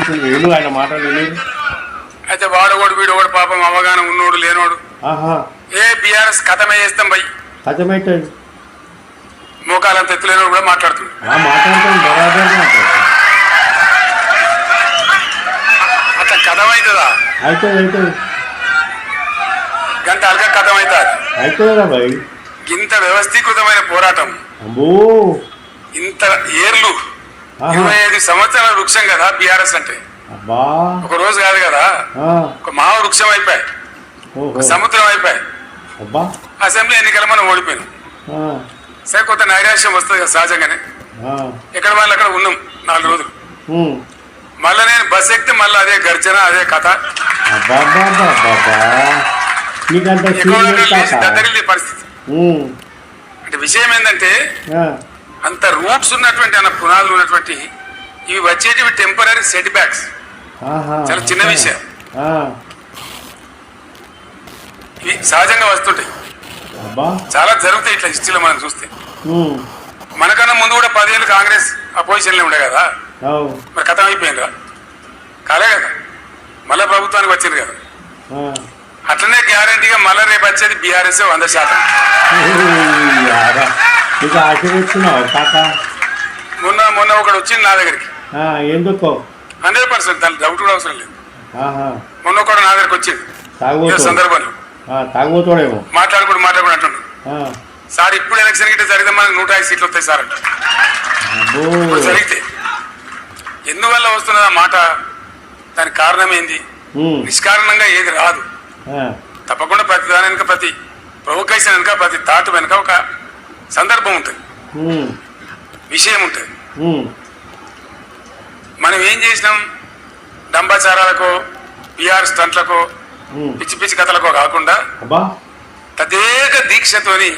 కూర్చుని విను ఆయన మాటలు అయితే వాడోడు వీడోడు పాపం అవగాహన ఉన్నోడు లేనోడు. ఏ బీఆర్ఎస్ కథమే చేస్తాం భయ్ కథమైతుంది మోకాలంత ఎత్తులేనోడు కూడా మాట్లాడుతుంది అట్లా కథమవుతుందా? అవుతుంది గంట అలక కథమవుతుంది. అవుతుందా భయ్ ఇంత వ్యవస్థీకృతమైన పోరాటం. ఇంత ఏర్లు. ఇరవై ఐదు సంవత్సరాల వృక్షం కదా బీఆర్ఎస్ అంటే. ఒక రోజు కాదు కదా. ఒక మహా వృక్షం అయిపోయి సముద్రం అయిపోయి అసెంబ్లీ ఎన్నికల మనం ఓడిపోయినాం. సరే కొంత నైరాశ్యం వస్తుంది కదా సహజంగానే. ఎక్కడ వాళ్ళు అక్కడ ఉన్నాం నాలుగు రోజులు. మళ్ళీ నేను బస్ ఎక్కితే మళ్ళీ అదే గర్జన అదే కథ. దద్దరిల్లే పరిస్థితి. అంటే విషయం ఏంటంటే అంత రూట్స్ ఉన్నటువంటి అన్న పునాదులు ఉన్నటువంటి ఇవి వచ్చేటివి టెంపరీ సెట్ బ్యాక్స్ చాలా చిన్న విషయం. ఇవి సహజంగా వస్తుంటాయి. చాలా జరుగుతాయి ఇట్లా హిస్టరీలో మనం చూస్తే. మనకన్నా ముందు కూడా పదేళ్ళు కాంగ్రెస్ అపోజిషన్లో ఉండే కదా? మరి కథం అయిపోయిందా కాలే కదా? మళ్ళా ప్రభుత్వానికి వచ్చింది కదా. అట్లనే గ్యారంటీగా మళ్ళీ రేపు వచ్చేది బీఆర్ఎస్ వంద శాతం. కాక మొన్న మొన్న ఒకడు వచ్చింది నా దగ్గరికి. ఎందుకో? హండ్రెడ్ పర్సెంట్ దాని డౌట్ కూడా అవసరం లేదు. మొన్న ఒకడు నా దగ్గరికి వచ్చింది సందర్భంలో. తాగుబోతాడేమో? మాట్లాడుకుంటూ మాట్లాడుకుంటూ ఆ, సార్ ఇప్పుడు ఎలక్షన్ గిట్ట జరిగితే మనకు నూట ఐదు సీట్లు వస్తాయి సార్ అంట. జరిగితే. ఎందువల్ల వస్తున్నది ఆ మాట? దానికి కారణం ఏంది? నిష్కారణంగా ఏది రాదు. తప్పకుండా ప్రతి దాని వెనుక ప్రతి ప్రొవకేషన్ వెనుక ప్రతి తాటు వెనుక ఒక సందర్భం ఉంటుంది. విషయం ఉంటుంది. మనం ఏం చేసినాం? డంబాచారాలకో పిఆర్ స్టంట్లకో. పిచ్చి పిచ్చి కథలకో కాకుండా అబ్బా. తదేక దీక్షతోని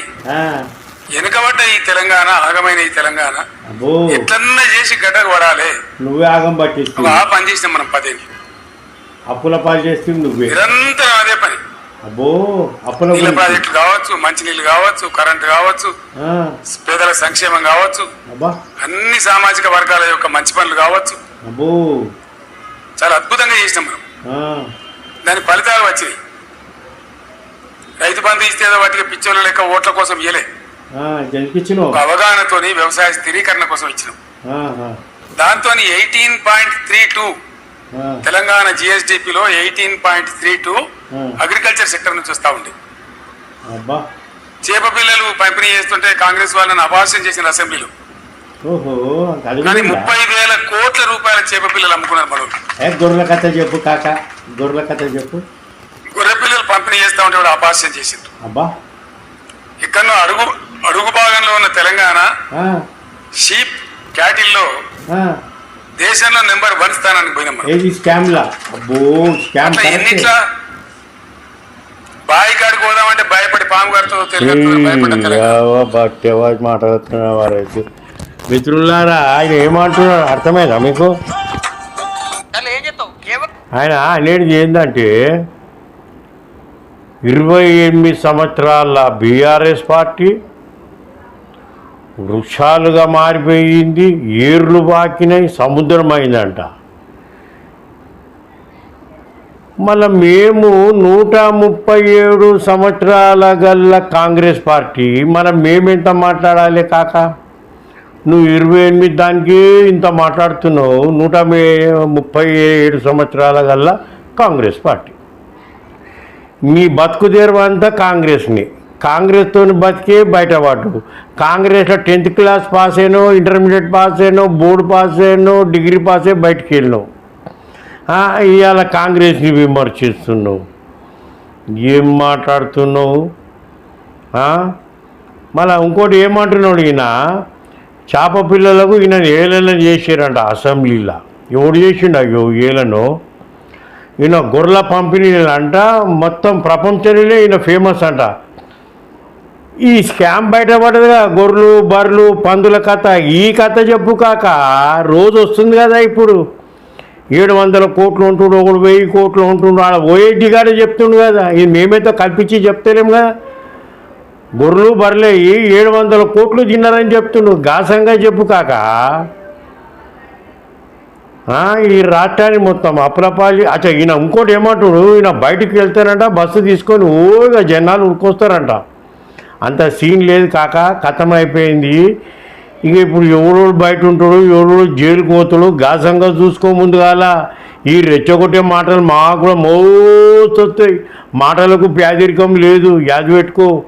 వెనుకబడ్డ ఈ తెలంగాణ ఆగమైన ఈ తెలంగాణ అబ్బో. ఎట్లన్నా చేసి గడ్డకు పడాలి? నువ్వే ఆగం పట్టిస్తుంది ఆ పని చేసినాం మనం పదేళ్ళు. అప్పుల పాలు చేస్తుంది నువ్వే. నిరంతరం అదే పని. అబ్బో అప్పుల. ప్రాజెక్టులు కావచ్చు మంచినీళ్ళు కావచ్చు కరెంటు కావచ్చు పేదల సంక్షేమం కావచ్చు అన్ని సామాజిక వర్గాల యొక్క మంచి పనులు కావచ్చు. అబ్బో. చాలా అద్భుతంగా చేసినాం మనం. దాని ఫలితాలు వచ్చినాయి. రైతు బంధు ఇస్తే ఏదో వాటికి పిచ్చోళ్ళ లెక్క ఓట్ల కోసం ఇయ్యలే. గెలిపించినావు. ఒక అవగాహనతోని వ్యవసాయ స్థిరీకరణ కోసం ఇచ్చినాం. దాంతో eighteen point three two Telangana జిఎస్డిపిలో eighteen point three two Hmm. Agriculture sector నుంచి వస్తా ఉంది. అబ్బా. చేప పిల్లలు పంపిణీ చేస్తుంటే కాంగ్రెస్ వాళ్ళని అభాషణ చేసిన అసెంబ్లీలో. కానీ? ముప్పై వేల కోట్ల రూపాయల చేప పిల్లలు అమ్ముకున్నారు మనం గొర్రెల కథ చెప్పు కాక గొర్రెల కథ చెప్పు. గొర్రె పిల్లలు పంపిణీ చేస్తా ఉంటే కూడా అభాషణ చేసిండ్రు అబ్బా. ఎక్కడో అడుగు అడుగు భాగంలో ఉన్న తెలంగాణ షీప్ క్యాటిల్లో దేశంలో నెంబర్ వన్ స్థానానికి పోయినాం మనం. ఏది స్కామ్లా అబ్బో స్కామ్ అట్లా కరెక్టే. ఎన్నిట్లా? బాయి కాడికి పోదామంటే భయపడి పాము గారితో తెలియదు భయపడ్డ తెలంగాణ. బట్టెవా మాట్లాడుతున్న వారైతే మిత్రులారా ఆయన ఏమంటున్నారు అర్థమైందా మీకు? ఆయన అనేది ఏంటంటే ఇరవై ఎనిమిది సంవత్సరాల బీఆర్ఎస్ పార్టీ వృక్షాలుగా మారిపోయింది ఏర్లు బాకినాయి సముద్రం అయిందంట. మళ్ళీ మేము నూట ముప్పై ఏడు సంవత్సరాల గల్ల కాంగ్రెస్ పార్టీ మనం మేమెంత మాట్లాడాలి కాక? నువ్వు ఇరవై ఎనిమిది దానికి ఇంత మాట్లాడుతున్నావు నూట ముప్పై ఏడు సంవత్సరాల గల్లా కాంగ్రెస్ పార్టీ. మీ బతుకు తెరవంతా కాంగ్రెస్ని. కాంగ్రెస్తో బతికే బయటపడ్డు కాంగ్రెస్లో టెన్త్ క్లాస్ పాస్ అయినో ఇంటర్మీడియట్ పాస్ అయినో బోర్డు పాస్ అయినో డిగ్రీ పాస్ అయ్యి బయటికి వెళ్ళినావు ఇవాళ కాంగ్రెస్ని విమర్శిస్తున్నావు. ఏం మాట్లాడుతున్నావు? మళ్ళీ మళ్ళా ఇంకోటి ఏమంటున్నాడు ఈయన? చేప పిల్లలకు ఈయన ఏలన చేసారంట అసెంబ్లీలో. ఎవడు చేసిండు అయ్యో ఏలను? ఈయన గొర్రెల పంపిణీలు అంట మొత్తం ప్రపంచంలోనే ఈయన ఫేమస్ అంట. ఈ స్కామ్ బయటపడదుగా. గొర్రెలు బర్రెలు పందుల కథ. ఈ కథ చెప్పు కాక. రోజు వస్తుంది కదా ఇప్పుడు. ఏడు వందల కోట్లు ఉంటుండు ఒకడు వెయ్యి కోట్లు ఉంటుండు ఆడ ఓఐటీ గారు చెప్తుండు కదా. ఇది మేమైతే కల్పించి చెప్తలేము కదా. గొర్రెలు బర్రెలు ఏడు వందల కోట్లు తిన్నారని చెప్తుండు. గాసంగా చెప్పు కాక. ఈ రాష్ట్రాన్ని మొత్తం అప్రపాలి. అచ్చా ఈయన ఇంకోటి ఏమంటుడు? ఈయన బయటికి వెళ్తారంట బస్సు తీసుకొని ఓగా జనాలు ఉరికొస్తారంట. అంత సీన్ లేదు కాక కథం అయిపోయింది ఇక ఇప్పుడు ఎవరోడు బయట ఉంటాడు ఎవరోడు జైలుకు పోతాడు గాసంగా చూసుకో ముందుగాల. ఈ రెచ్చగొట్టే మాటలు మాకు కూడా మోస్తొస్తాయి. మాటలకు పేదరికం లేదు. యాది పెట్టుకో.